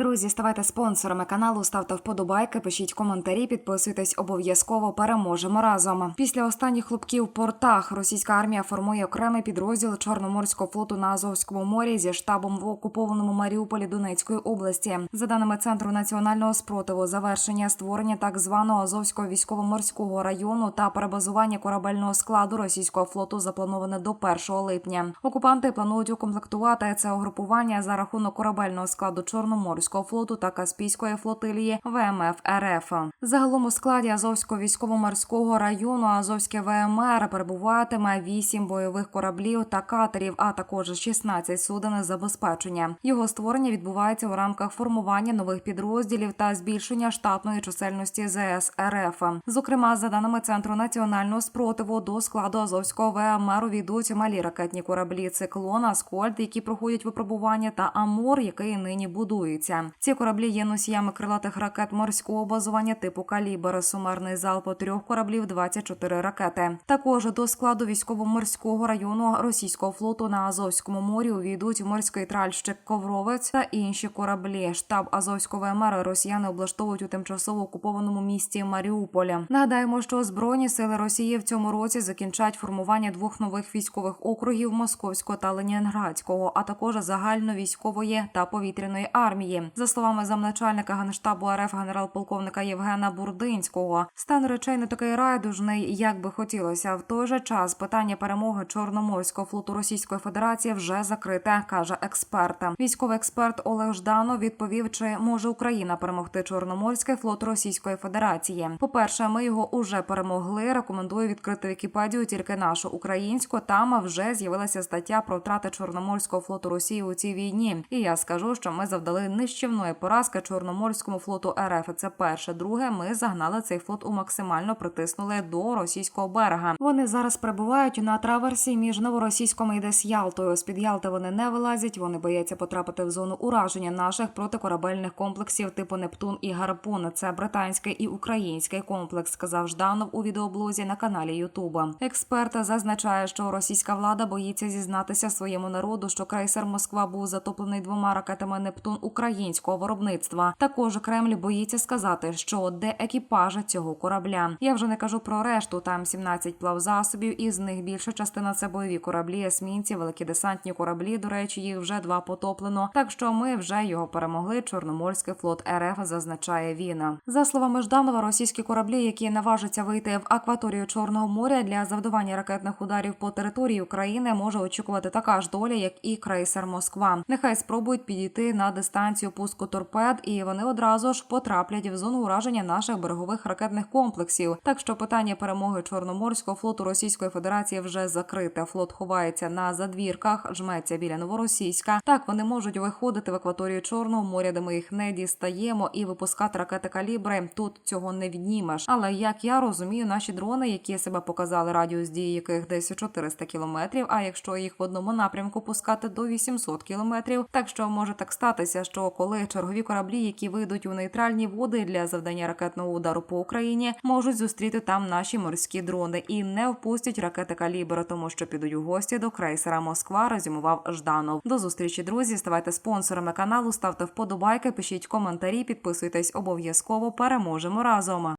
Друзі, ставайте спонсорами каналу, ставте вподобайки, пишіть коментарі, підписуйтесь обов'язково. Переможемо разом. Після останніх хлопків в портах російська армія формує окремий підрозділ Чорноморського флоту на Азовському морі зі штабом в окупованому Маріуполі Донецької області. За даними центру національного спротиву, завершення створення так званого Азовського військово-морського району та перебазування корабельного складу російського флоту заплановане до 1 липня. Окупанти планують укомплектувати це угрупування за рахунок корабельного складу Чорноморського флоту та Каспійської флотилії ВМФ РФ. Загалом у складі Азовського військово-морського району Азовське ВМР перебуватиме 8 бойових кораблів та катерів, а також 16 суден забезпечення. Його створення відбувається у рамках формування нових підрозділів та збільшення штатної чисельності ЗС РФ. Зокрема, за даними центру національного спротиву, до складу Азовського ВМР увійдуть малі ракетні кораблі Циклон, Аскольд, які проходять випробування, та Амур, який нині будується. Ці кораблі є носіями крилатих ракет морського базування типу калібр. Сумарний залп трьох кораблів 24 ракети. Також до складу військово-морського району російського флоту на Азовському морі увійдуть морський тральщик Ковровець та інші кораблі. Штаб Азовського ВМР росіяни облаштовують у тимчасово окупованому місті Маріуполя. Нагадаємо, що збройні сили Росії в цьому році закінчать формування двох нових військових округів Московського та Ленінградського, а також загальновійськової та повітряної армії. За словами замначальника генштабу РФ генерал-полковника Євгена Бурдинського, стан речей не такий райдужний, як би хотілося. В той же час питання перемоги Чорноморського флоту Російської Федерації вже закрите, каже експерт. Військовий експерт Олег Жданов відповів, чи може Україна перемогти Чорноморський флот Російської Федерації. По перше, ми його уже перемогли. Рекомендую відкрити Вікіпедію тільки нашу українську. Там вже з'явилася стаття про втрати Чорноморського флоту Росії у цій війні. І я скажу, що ми завдали нищівної поразки Чорноморському флоту РФ. Це перше. Друге, ми загнали цей флот у максимально притиснули до російського берега. Вони зараз перебувають на траверсі між новоросійськом і десь Ялтою. З під Ялти вони не вилазять. Вони бояться потрапити в зону ураження наших протикорабельних комплексів типу Нептун і Гарпун. Це британський і український комплекс. Сказав Жданов у відеоблозі на каналі Ютуба. Експерт зазначає, що російська влада боїться зізнатися своєму народу, що крейсер Москва був затоплений двома ракетами Нептун українського виробництва. Також Кремль боїться сказати, що де екіпажа цього корабля. Я вже не кажу про решту. Там 17 плавзасобів, із них більша частина це бойові кораблі, есмінці, великі десантні кораблі. До речі, їх вже два потоплено. Так що ми вже його перемогли. Чорноморський флот РФ зазначає він. За словами Жданова, російські кораблі, які наважаться вийти в акваторію Чорного моря для завдавання ракетних ударів по території України, може очікувати така ж доля, як і крейсер Москва. Нехай спробують підійти на дистанцію пуску торпед, і вони одразу ж потраплять в зону ураження наших берегових ракетних комплексів. Так що питання перемоги Чорноморського флоту Російської Федерації вже закрите. Флот ховається на задвірках, жметься біля новоросійська. Так вони можуть виходити в акваторію Чорного моря, де ми їх не дістаємо, і випускати ракети калібри. Тут цього не віднімеш. Але як я розумію, наші дрони, які себе показали радіус дії, яких десь 400 кілометрів. А якщо їх в одному напрямку пускати до 800 кілометрів, так що може так статися, що коли чергові кораблі, які вийдуть у нейтральні води для завдання ракетного удару по Україні, можуть зустріти там наші морські дрони і не впустять ракети калібра, тому що підуть у гості до крейсера Москва. Резюмував Жданов. До зустрічі, друзі. Ставайте спонсорами каналу, ставте вподобайки, пишіть коментарі, підписуйтесь обов'язково. Переможемо разом.